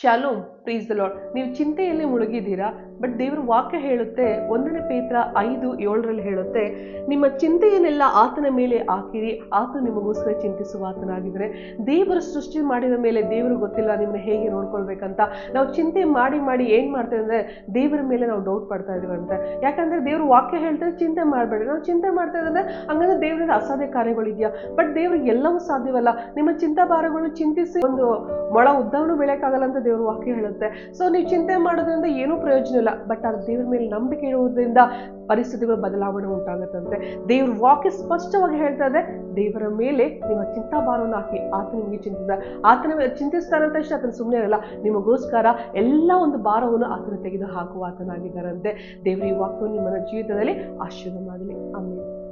Shalom ಪ್ರೀಸ್ the lord ನೀವು ಚಿಂತೆಯಲ್ಲಿ ಮುಳುಗಿದ್ದೀರಾ? But ದೇವರ ವಾಕ್ಯ ಹೇಳುತ್ತೆ, ಒಂದನೇ ಪೇತ್ರ ಐದು ಏಳರಲ್ಲಿ ಹೇಳುತ್ತೆ, ನಿಮ್ಮ ಚಿಂತೆಯನ್ನೆಲ್ಲ ಆತನ ಮೇಲೆ ಹಾಕಿರಿ ಆತ ನಿಮಗೋಸ್ಕರ ಚಿಂತಿಸುವ ಆತನಾಗಿದ್ದರೆ. ದೇವರ ಸೃಷ್ಟಿ ಮಾಡಿದ ಮೇಲೆ ದೇವರು ಗೊತ್ತಿಲ್ಲ, ನಿಮ್ಮನ್ನ ಹೇಗೆ ನೋಡ್ಕೊಳ್ಬೇಕಂತ. ನಾವು ಚಿಂತೆ ಮಾಡಿ ಮಾಡಿ ಏನು ಮಾಡ್ತೇವೆ ಅಂದರೆ, ದೇವರ ಮೇಲೆ ನಾವು ಡೌಟ್ ಪಡ್ತಾ ಇದೀವಂತೆ ಯಾಕಂದ್ರೆ ದೇವ್ರ ವಾಕ್ಯ ಹೇಳ್ತಾರೆ, ಚಿಂತೆ ಮಾಡಬೇಡಿ. ನಾವು ಚಿಂತೆ ಮಾಡ್ತಾ ಇದ್ರೆ ಹಂಗಂದ್ರೆ ದೇವರಿಂದ ಅಸಾಧ್ಯ ಕಾರ್ಯಗಳಿದೆಯಾ ಬಟ್ ದೇವ್ರಿಗೆ ಎಲ್ಲವೂ ಸಾಧ್ಯವಲ್ಲ. ನಿಮ್ಮ ಚಿಂತಾಭಾರಗಳು ಚಿಂತಿಸಿ ಒಂದು ಮೊಳ ಉದ್ದವನು ಬೆಳೆಯಕ್ಕಾಗಲ್ಲ ಅಂತ ದೇವ್ರ ವಾಕ್ಯ ಹೇಳುತ್ತೆ. ಸೊ ನೀವು ಚಿಂತೆ ಮಾಡೋದ್ರಿಂದ ಏನೂ ಪ್ರಯೋಜನ ಇಲ್ಲ. ಬಟ್ ಆ ದೇವ್ರ ಮೇಲೆ ನಂಬಿಕೆ ಇಡುವುದರಿಂದ ಪರಿಸ್ಥಿತಿಗಳು ಬದಲಾವಣೆ ಉಂಟಾಗುತ್ತಂತೆ. ದೇವ್ರ ವಾಕ್ಯ ಸ್ಪಷ್ಟವಾಗಿ ಹೇಳ್ತಾ ಇದೆ, ದೇವರ ಮೇಲೆ ನಿಮ್ಮ ಚಿಂತಾಭಾರವನ್ನು ಹಾಕಿ ಆತ ನಿಮಗೆ ಚಿಂತಿಸ ಆತನ ಚಿಂತಿಸ್ತಾರಂತ ಅಷ್ಟೇ, ಆತನ ಸುಮ್ಮನೆ ಇರಲ್ಲ. ನಿಮಗೋಸ್ಕರ ಎಲ್ಲ ಒಂದು ಭಾರವನ್ನು ಆತನ ತೆಗೆದು ಹಾಕುವ ಆತನಾಗಿದ್ದಾರಂತೆ. ದೇವರ ಈ ವಾಕ್ಯವನ್ನು ನಿಮ್ಮ ಜೀವಿತದಲ್ಲಿ ಆಶೀರ್ವಾದ ಮಾಡಲಿ. ಆಮೇಲೆ